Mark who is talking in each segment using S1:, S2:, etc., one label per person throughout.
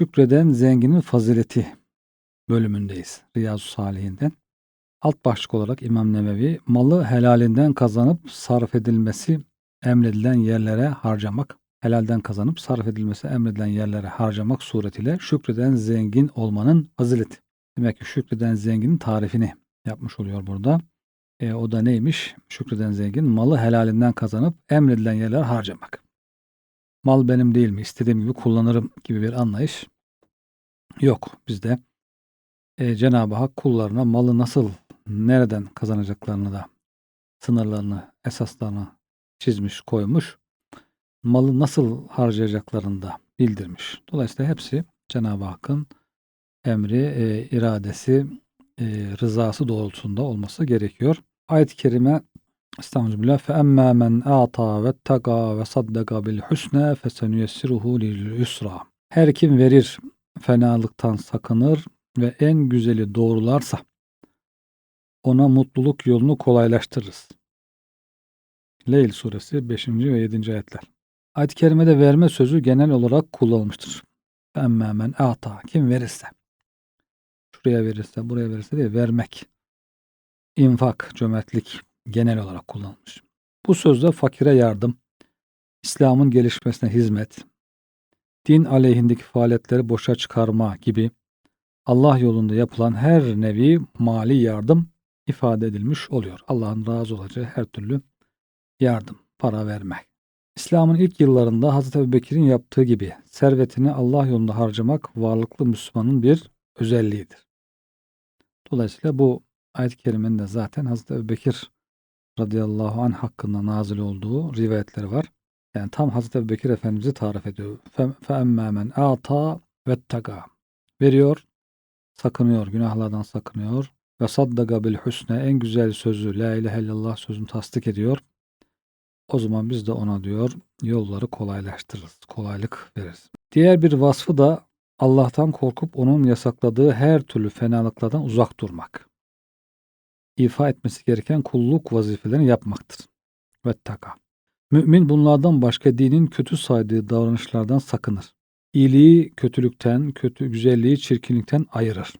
S1: Şükreden zenginin fazileti bölümündeyiz. Riyazu Salihinden. Alt başlık olarak İmam Nevevi malı helalinden kazanıp sarf edilmesi emredilen yerlere harcamak, helalden kazanıp sarf edilmesi emredilen yerlere harcamak suretiyle şükreden zengin olmanın fazileti. Demek ki şükreden zenginin tarifini yapmış oluyor burada. E, o da neymiş? Şükreden zengin malı helalinden kazanıp emredilen yerlere harcamak. Mal benim değil mi? İstediğim gibi kullanırım gibi bir anlayış yok bizde. E, Cenab-ı Hak kullarına malı nasıl, nereden kazanacaklarını da sınırlarını, esaslarını çizmiş, koymuş. Malı nasıl harcayacaklarını da bildirmiş. Dolayısıyla hepsi Cenab-ı Hakk'ın emri, e, iradesi, e, rızası doğrultusunda olması gerekiyor. Ayet-i kerime Estağfirullah. Fe emmâ men a'ta ve taga ve saddaka bil husna fesenuyessiruhu lil yusra. Her kim verir, fenalıktan sakınır ve en güzeli doğrularsa ona mutluluk yolunu kolaylaştırırız. Leyl suresi 5. ve 7. ayetler. Ayet-i kerimede verme sözü genel olarak kullanılmıştır. Emmâ men a'ta. Kim verirse. Şuraya verirse, buraya verirse değil, vermek. İnfak, cömertlik, genel olarak kullanılmış. Bu sözde fakire yardım, İslam'ın gelişmesine hizmet, din aleyhindeki faaliyetleri boşa çıkarma gibi Allah yolunda yapılan her nevi mali yardım ifade edilmiş oluyor. Allah'ın razı olacağı her türlü yardım, para vermek. İslam'ın ilk yıllarında Hazreti Ebubekir'in yaptığı gibi servetini Allah yolunda harcamak varlıklı Müslümanın bir özelliğidir. Dolayısıyla bu ayet-i kerimenin de zaten Hazreti Ebubekir radıyallahu anh hakkında nazil olduğu rivayetleri var. Yani tam Hazreti Ebu Bekir Efendimiz'i tarif ediyor. فَاَمَّا مَنْ اَعْطَى وَاتَّقَى Veriyor, sakınıyor, günahlardan sakınıyor. Ve saddaga bil husne en güzel sözü la ilahe illallah sözünü tasdik ediyor. O zaman biz de ona diyor yolları kolaylaştırırız, kolaylık veririz. Diğer bir vasfı da Allah'tan korkup onun yasakladığı her türlü fenalıklardan uzak durmak ifa etmesi gereken kulluk vazifelerini yapmaktır. Vettaka. Mümin bunlardan başka dinin kötü saydığı davranışlardan sakınır. İyiliği kötülükten, kötü güzelliği çirkinlikten ayırır.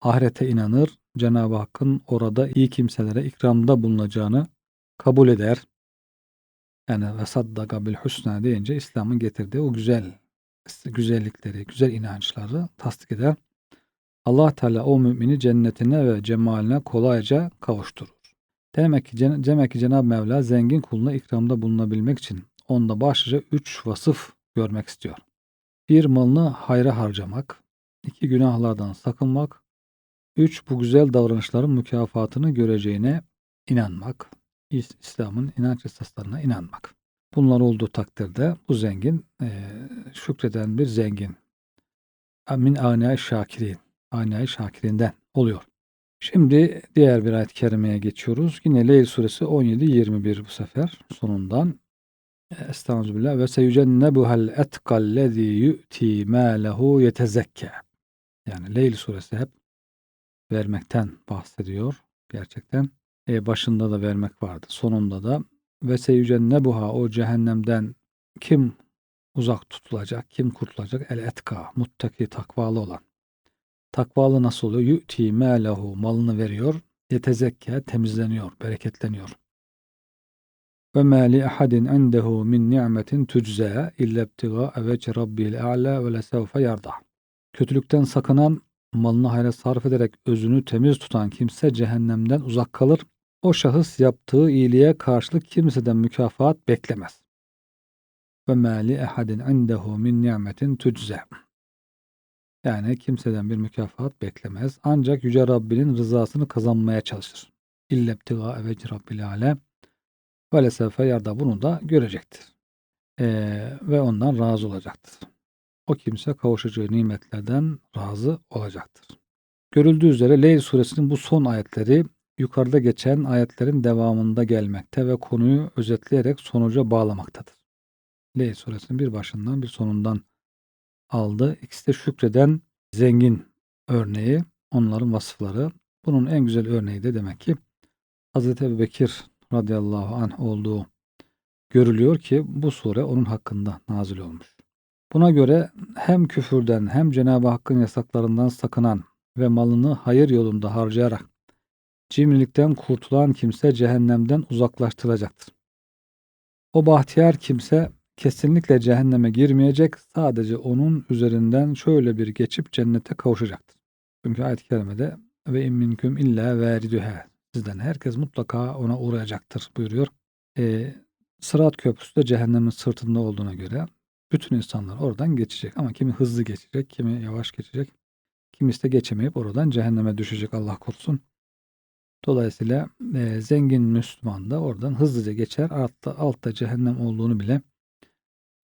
S1: Ahirete inanır, Cenab-ı Hakk'ın orada iyi kimselere ikramda bulunacağını kabul eder. Yani ve saddaka bil husna deyince İslam'ın getirdiği o güzel güzellikleri, güzel inançları tasdik eder. Allah Teala o mümini cennetine ve cemaline kolayca kavuşturur. Demek ki, demek ki Cenab-ı Mevla zengin kuluna ikramda bulunabilmek için onda başlıca üç vasıf görmek istiyor. Bir malını hayra harcamak, iki günahlardan sakınmak, üç bu güzel davranışların mükafatını göreceğine inanmak, İslam'ın inanç esaslarına inanmak. Bunlar olduğu takdirde bu zengin e, şükreden bir zengin. Min âne şakirin Aynayı Şakir'inden oluyor. Şimdi diğer bir ayet-i kerimeye geçiyoruz. Yine Leyl suresi 17-21 bu sefer sonundan. Estağfirullah ve seyucennebuhel etkallezî yu'ti mâlehu yetezekke. Yani Leyl suresi hep vermekten bahsediyor gerçekten. E başında da vermek vardı. Sonunda da ve seyucennebuha o cehennemden kim uzak tutulacak, kim kurtulacak? El etka, muttaki, takvalı olan. Takvalı nasıl oluyor? Yu'ti mâlehu malını veriyor. Yetezekke temizleniyor, bereketleniyor. Ve mâ li ahadin endehu min ni'metin tüczâ illa ibtigâ evece rabbil a'lâ ve lesevfe yarda. Kötülükten sakınan, malını hayra sarf ederek özünü temiz tutan kimse cehennemden uzak kalır. O şahıs yaptığı iyiliğe karşılık kimseden mükafat beklemez. Ve mâ li ahadin endehu min ni'metin tüczâ. Yani kimseden bir mükafat beklemez. Ancak Yüce Rabbinin rızasını kazanmaya çalışır. İllebtiga eveci Rabbil alem. Ve lesefe yarda bunu da görecektir. Ee, ve ondan razı olacaktır. O kimse kavuşacağı nimetlerden razı olacaktır. Görüldüğü üzere Leyl suresinin bu son ayetleri yukarıda geçen ayetlerin devamında gelmekte ve konuyu özetleyerek sonuca bağlamaktadır. Leyl suresinin bir başından bir sonundan aldı. İkisi de şükreden zengin örneği, onların vasıfları. Bunun en güzel örneği de demek ki Hz. Ebu Bekir radıyallahu anh olduğu görülüyor ki bu sure onun hakkında nazil olmuş. Buna göre hem küfürden hem Cenab-ı Hakk'ın yasaklarından sakınan ve malını hayır yolunda harcayarak cimrilikten kurtulan kimse cehennemden uzaklaştırılacaktır. O bahtiyar kimse kesinlikle cehenneme girmeyecek, sadece onun üzerinden şöyle bir geçip cennete kavuşacaktır. Çünkü ayet-i kerimede ve in minkum illa varidühe sizden herkes mutlaka ona uğrayacaktır buyuruyor. E, Sırat köprüsü de cehennemin sırtında olduğuna göre bütün insanlar oradan geçecek. Ama kimi hızlı geçecek, kimi yavaş geçecek. Kimisi de geçemeyip oradan cehenneme düşecek Allah korusun. Dolayısıyla e, zengin Müslüman da oradan hızlıca geçer. Altta, altta cehennem olduğunu bile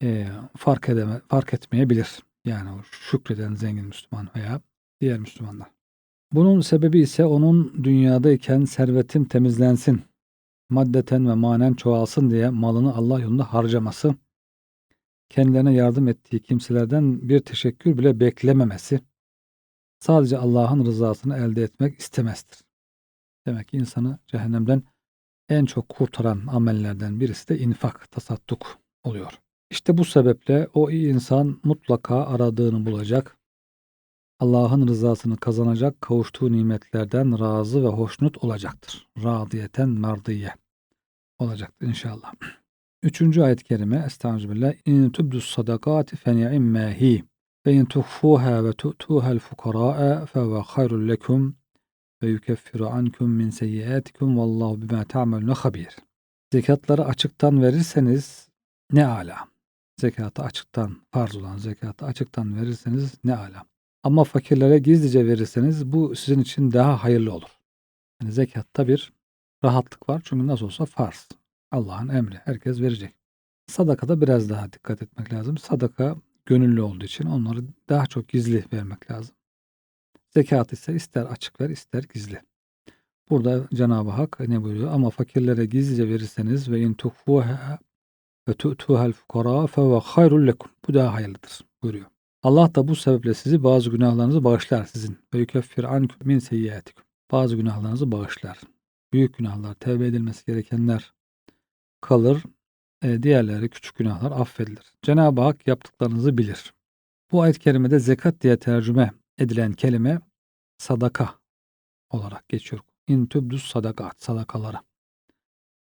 S1: e, fark, edeme, fark etmeyebilir. Yani o şükreden zengin Müslüman veya diğer Müslümanlar. Bunun sebebi ise onun dünyadayken servetin temizlensin, maddeten ve manen çoğalsın diye malını Allah yolunda harcaması, kendilerine yardım ettiği kimselerden bir teşekkür bile beklememesi, sadece Allah'ın rızasını elde etmek istemezdir. Demek ki insanı cehennemden en çok kurtaran amellerden birisi de infak, tasadduk oluyor. İşte bu sebeple o iyi insan mutlaka aradığını bulacak, Allah'ın rızasını kazanacak, kavuştuğu nimetlerden razı ve hoşnut olacaktır. Radiyeten merdiye olacaktır inşallah. Üçüncü ayet-i kerime Estağfirullah. İn tubdus sadakati fe ni'immahi ve in tuhfuha ve tu'tuha'l fukara'e fe ve hayrul lekum ve yukeffiru ankum min seyyiatikum vallahu bima ta'malun habir. Zekatları açıktan verirseniz ne ala. Zekatı açıktan farz olan zekatı açıktan verirseniz ne ala. Ama fakirlere gizlice verirseniz bu sizin için daha hayırlı olur. Yani zekatta bir rahatlık var çünkü nasıl olsa farz. Allah'ın emri. Herkes verecek. Sadakada biraz daha dikkat etmek lazım. Sadaka gönüllü olduğu için onları daha çok gizli vermek lazım. Zekat ise ister açık ver ister gizli. Burada Cenab-ı Hak ne buyuruyor? Ama fakirlere gizlice verirseniz ve in ve tu'tuhal fukara fe ve hayrul lekum. Bu daha hayırlıdır buyuruyor. Allah da bu sebeple sizi bazı günahlarınızı bağışlar sizin. Ve yukeffir ankum min seyyiatikum. Bazı günahlarınızı bağışlar. Büyük günahlar, tevbe edilmesi gerekenler kalır. E, diğerleri küçük günahlar affedilir. Cenab-ı Hak yaptıklarınızı bilir. Bu ayet-i kerimede zekat diye tercüme edilen kelime sadaka olarak geçiyor. İn tübdüs sadakat, sadakalara.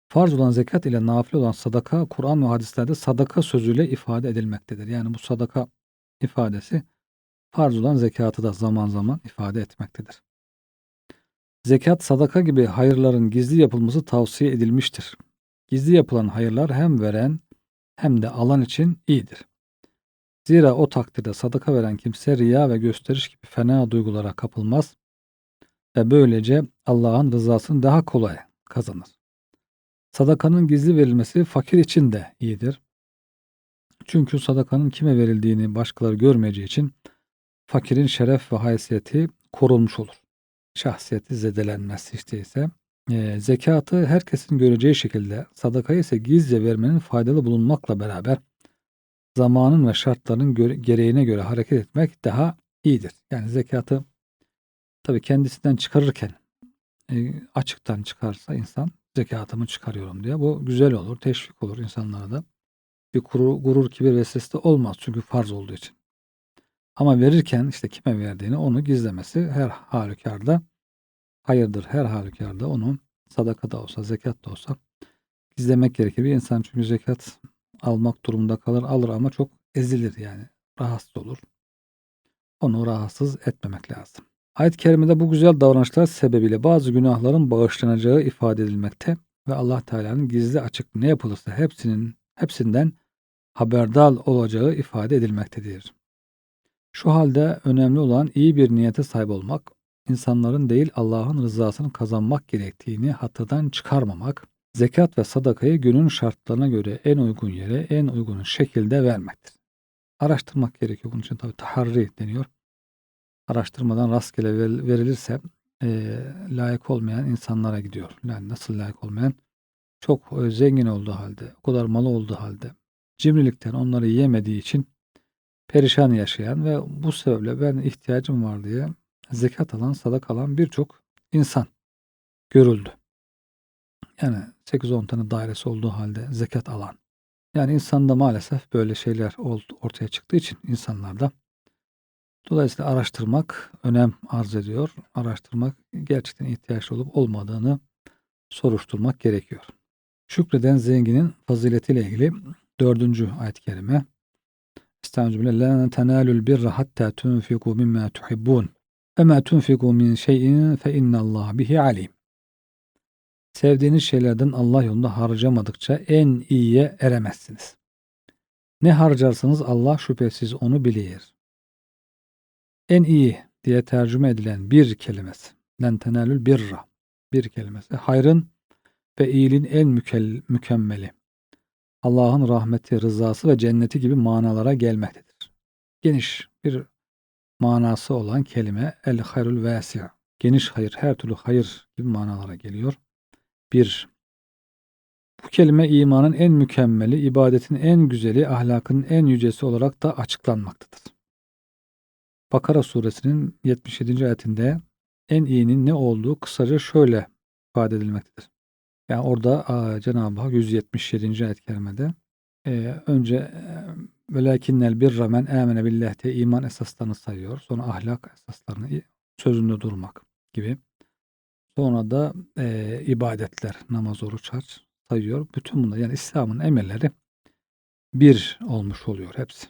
S1: Farz olan zekat ile nafile olan sadaka, Kur'an ve hadislerde sadaka sözüyle ifade edilmektedir. Yani bu sadaka ifadesi farz olan zekatı da zaman zaman ifade etmektedir. Zekat, sadaka gibi hayırların gizli yapılması tavsiye edilmiştir. Gizli yapılan hayırlar hem veren hem de alan için iyidir. Zira o takdirde sadaka veren kimse riya ve gösteriş gibi fena duygulara kapılmaz ve böylece Allah'ın rızasını daha kolay kazanır. Sadakanın gizli verilmesi fakir için de iyidir. Çünkü sadakanın kime verildiğini başkaları görmeyeceği için fakirin şeref ve haysiyeti korunmuş olur. Şahsiyeti zedelenmez işte ise. E, zekatı herkesin göreceği şekilde sadakayı ise gizlice vermenin faydalı bulunmakla beraber zamanın ve şartların göre, gereğine göre hareket etmek daha iyidir. Yani zekatı tabii kendisinden çıkarırken e, açıktan çıkarsa insan zekatımı çıkarıyorum diye bu güzel olur, teşvik olur insanlara da bir gurur, gurur kibir vesilesi de olmaz çünkü farz olduğu için. Ama verirken işte kime verdiğini onu gizlemesi her halükarda hayırdır. Her halükarda onu sadaka da olsa, zekat da olsa gizlemek gerekir. Bir insan çünkü zekat almak durumunda kalır, alır ama çok ezilir yani. Rahatsız olur. Onu rahatsız etmemek lazım. Ayet-i Kerime'de bu güzel davranışlar sebebiyle bazı günahların bağışlanacağı ifade edilmekte ve Allah Teala'nın gizli açık ne yapılırsa hepsinin hepsinden haberdar olacağı ifade edilmektedir. Şu halde önemli olan iyi bir niyete sahip olmak, insanların değil Allah'ın rızasını kazanmak gerektiğini hatırdan çıkarmamak, zekat ve sadakayı günün şartlarına göre en uygun yere, en uygun şekilde vermektir. Araştırmak gerekiyor. Bunun için tabi taharri deniyor. Araştırmadan rastgele verilirse e, layık olmayan insanlara gidiyor. Yani nasıl layık olmayan? Çok e, zengin olduğu halde, o kadar malı olduğu halde, cimrilikten onları yemediği için perişan yaşayan ve bu sebeple ben ihtiyacım var diye zekat alan, sadak alan birçok insan görüldü. Yani 8-10 tane dairesi olduğu halde zekat alan, Yani insanda maalesef böyle şeyler ortaya çıktığı için insanlarda dolayısıyla araştırmak önem arz ediyor. Araştırmak gerçekten ihtiyaç olup olmadığını soruşturmak gerekiyor. Şükreden zenginin faziletiyle ilgili dördüncü ayet-i kerime. Estağfirullah. La tenalul birra hatta tunfiku mimma tuhibbun. Ve ma tunfiku min şeyin fe innallaha bihi alim. Sevdiğiniz şeylerden Allah yolunda harcamadıkça en iyiye eremezsiniz. Ne harcarsanız Allah şüphesiz onu bilir. En iyi diye tercüme edilen bir kelimesi. Len tenalül birra. Bir kelimesi. Hayrın ve iyiliğin en mükemmeli. Allah'ın rahmeti, rızası ve cenneti gibi manalara gelmektedir. Geniş bir manası olan kelime el hayrul vasi' geniş hayır, her türlü hayır gibi manalara geliyor. Bir, bu kelime imanın en mükemmeli, ibadetin en güzeli, ahlakın en yücesi olarak da açıklanmaktadır. Bakara suresinin 77. ayetinde en iyinin ne olduğu kısaca şöyle ifade edilmektedir. Yani orada Cenab-ı Hak 177. ayet-i kerimede e, önce e, velakinnel birra men amene billah diye iman esaslarını sayıyor. Sonra ahlak esaslarını sözünde durmak gibi. Sonra da e, ibadetler, namaz, oruç, hac sayıyor. Bütün bunlar yani İslam'ın emelleri bir olmuş oluyor hepsi.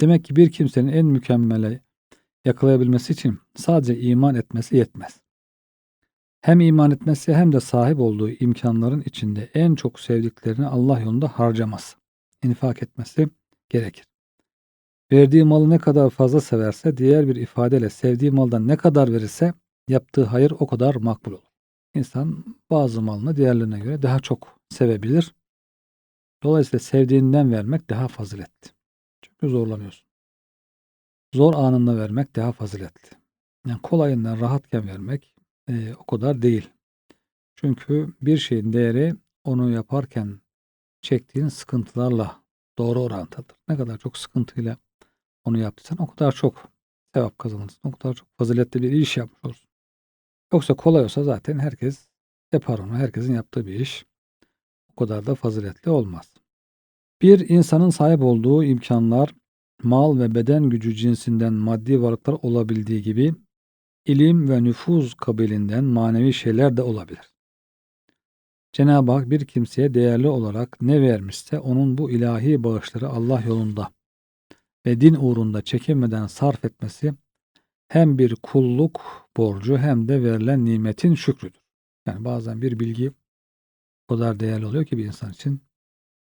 S1: Demek ki bir kimsenin en mükemmele yakalayabilmesi için sadece iman etmesi yetmez. Hem iman etmesi hem de sahip olduğu imkanların içinde en çok sevdiklerini Allah yolunda harcaması, infak etmesi gerekir. Verdiği malı ne kadar fazla severse, diğer bir ifadeyle sevdiği maldan ne kadar verirse yaptığı hayır o kadar makbul olur. İnsan bazı malını diğerlerine göre daha çok sevebilir. Dolayısıyla sevdiğinden vermek daha faziletli. Çünkü zorlanıyorsun. Zor anında vermek daha faziletli. Yani kolayından rahatken vermek e, o kadar değil. Çünkü bir şeyin değeri onu yaparken çektiğin sıkıntılarla doğru orantılıdır. Ne kadar çok sıkıntıyla onu yaptıysan o kadar çok sevap kazanırsın. O kadar çok faziletli bir iş yapmış olursun. Yoksa kolay olsa zaten herkes yapar onu. Herkesin yaptığı bir iş. O kadar da faziletli olmaz. Bir insanın sahip olduğu imkanlar mal ve beden gücü cinsinden maddi varlıklar olabildiği gibi ilim ve nüfuz kabilinden manevi şeyler de olabilir. Cenab-ı Hak bir kimseye değerli olarak ne vermişse onun bu ilahi bağışları Allah yolunda ve din uğrunda çekinmeden sarf etmesi hem bir kulluk borcu hem de verilen nimetin şükrüdür. Yani bazen bir bilgi o kadar değerli oluyor ki bir insan için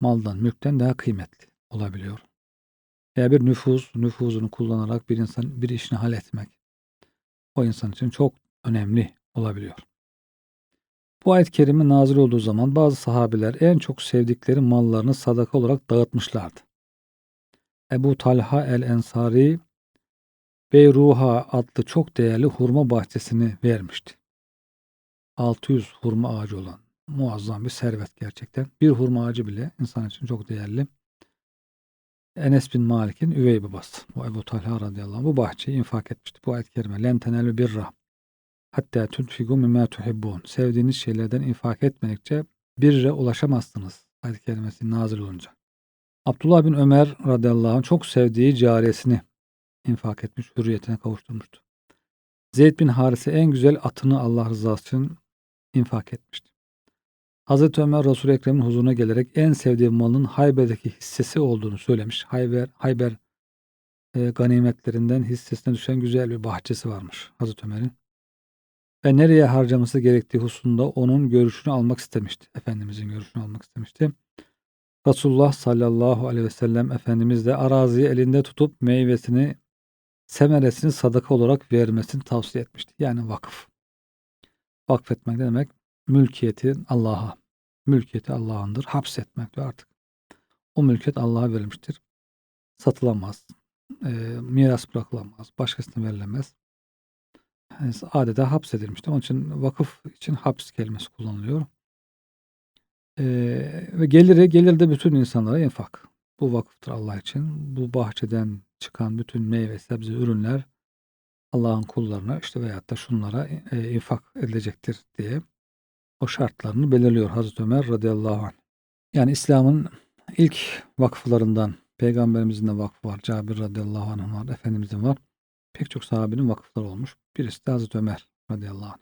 S1: maldan, mülkten daha kıymetli olabiliyor. Veya bir nüfuz, nüfuzunu kullanarak bir insan bir işini halletmek o insan için çok önemli olabiliyor. Bu ayet-i kerime nazil olduğu zaman bazı sahabiler en çok sevdikleri mallarını sadaka olarak dağıtmışlardı. Ebu Talha el-Ensari Beyruha adlı çok değerli hurma bahçesini vermişti. 600 hurma ağacı olan muazzam bir servet gerçekten. Bir hurma ağacı bile insan için çok değerli. Enes bin Malik'in üvey babası. Bu Ebu Talha radıyallahu anh bu bahçeyi infak etmişti. Bu ayet-i kerime. Len tenelü birra. Hatta tunfigu mimma tuhibbun. Sevdiğiniz şeylerden infak etmedikçe birre ulaşamazsınız. Ayet-i kerimesi nazil olunca. Abdullah bin Ömer radıyallahu anh çok sevdiği cariyesini infak etmiş, hürriyetine kavuşturmuştu. Zeyd bin Harise en güzel atını Allah rızası için infak etmişti. Hazreti Ömer Resul-i Ekrem'in huzuruna gelerek en sevdiği malının Hayber'deki hissesi olduğunu söylemiş. Hayber, Hayber e, ganimetlerinden hissesine düşen güzel bir bahçesi varmış Hazreti Ömer'in. Ve nereye harcaması gerektiği hususunda onun görüşünü almak istemişti. Efendimizin görüşünü almak istemişti. Resulullah sallallahu aleyhi ve sellem Efendimiz de araziyi elinde tutup meyvesini, semeresini sadaka olarak vermesini tavsiye etmişti. Yani vakıf. Vakfetmek ne demek? Mülkiyeti Allah'a. Mülkiyeti Allah'ındır. Hapsetmek diyor artık. O mülkiyet Allah'a verilmiştir. Satılamaz. E, miras bırakılamaz. Başkasına verilemez. Yani adeta hapsedilmiştir. Onun için vakıf için haps kelimesi kullanılıyor. E, ve geliri, gelir de bütün insanlara infak. Bu vakıftır Allah için. Bu bahçeden çıkan bütün meyve, sebze, ürünler Allah'ın kullarına işte veyahut da şunlara e, infak edilecektir diye o şartlarını belirliyor Hazreti Ömer radıyallahu anh. Yani İslam'ın ilk vakıflarından Peygamberimizin de vakfı var. Cabir radıyallahu anh var. Efendimizin var. Pek çok sahabenin vakıfları olmuş. Birisi de Hazreti Ömer radıyallahu anh.